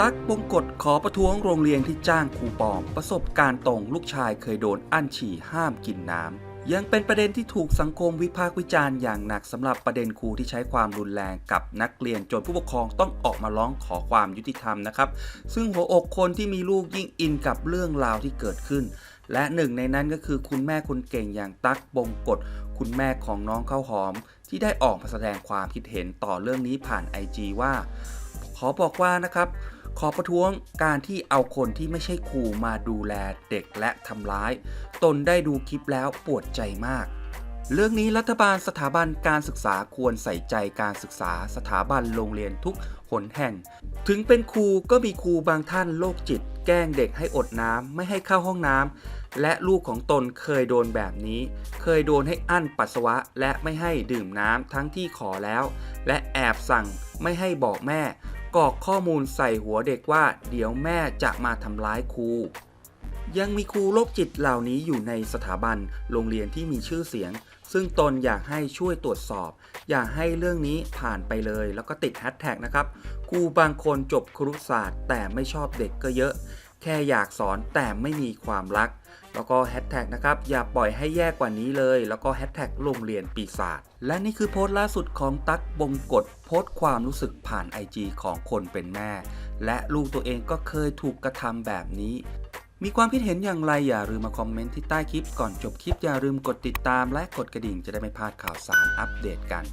ตั๊กบงกฎขอประท้วงโรงเรียนที่จ้างครูปอม ประสบการณ์ตรงลูกชายเคยโดนอั้นฉี่ห้ามกินน้ำ ยังเป็นประเด็นที่ถูกสังคมวิพากษ์วิจารณ์อย่างหนักสำหรับประเด็นครูที่ใช้ความรุนแรงกับนักเรียนจนผู้ปกครองต้องออกมาร้องขอความยุติธรรมนะครับ ซึ่งหัวอกคนที่มีลูกยิ่งอินกับเรื่องราวที่เกิดขึ้น และหนึ่งในนั้นก็คือคุณแม่คนเก่งอย่างตั๊กบงกฎคุณแม่ของน้องข้าวหอม ที่ได้ออกมาแสดงความคิดเห็นต่อเรื่องนี้ผ่าน IG ว่า ขอบอกว่านะครับ ขอประท้วงการที่เอาคนที่ไม่ใช่ครูมาดูแลเด็กและทำร้าย ตนได้ดูคลิปแล้วปวดใจมาก เรื่องนี้รัฐบาลสถาบันการศึกษาควรใส่ใจการศึกษาสถาบันโรงเรียนทุกหนแห่ง ถึงเป็นครูก็มีครูบางท่านโรคจิต แกล้งเด็กให้อดน้ำไม่ให้เข้าห้องน้ำและลูกของตนเคยโดนแบบนี้ เคยโดนให้อั้นปัสสาวะ และไม่ให้ดื่มน้ำทั้งที่ขอแล้ว และแอบสั่งไม่ให้บอกแม่ กรอกข้อมูลใส่หัวเด็กว่า เดี๋ยวแม่จะมาทำร้ายครู ยังมีครูโรคจิตเหล่านี้อยู่ในสถาบันโรงเรียนที่มีชื่อเสียง ซึ่งตนอยากให้ช่วยตรวจสอบ อย่าให้เรื่องนี้ผ่านไปเลย แล้วก็ติดแฮชแท็กนะครับครูบางคนจบครุศาสตร์แต่ไม่ชอบเด็กก็เยอะ แค่อยากสอนแต่ไม่มีความรัก แล้วก็แฮชแท็กนะครับ อย่าปล่อยให้แย่กว่านี้เลย แล้วก็แฮชแท็กโรงเรียนปีศาจและนี่คือโพสต์ล่าสุดของตั๊กบงกฎโพสต์ความรู้สึกผ่าน IG ของคนเป็นแม่ และลูกตัวเองก็เคยถูกกระทำแบบนี้มีความคิดเห็นอย่างไรอย่าลืมมาคอมเมนต์ที่ใต้คลิปก่อนจบคลิปอย่าลืมกดติดตามและกดกระดิ่งจะได้ไม่พลาดข่าวสารอัปเดตกัน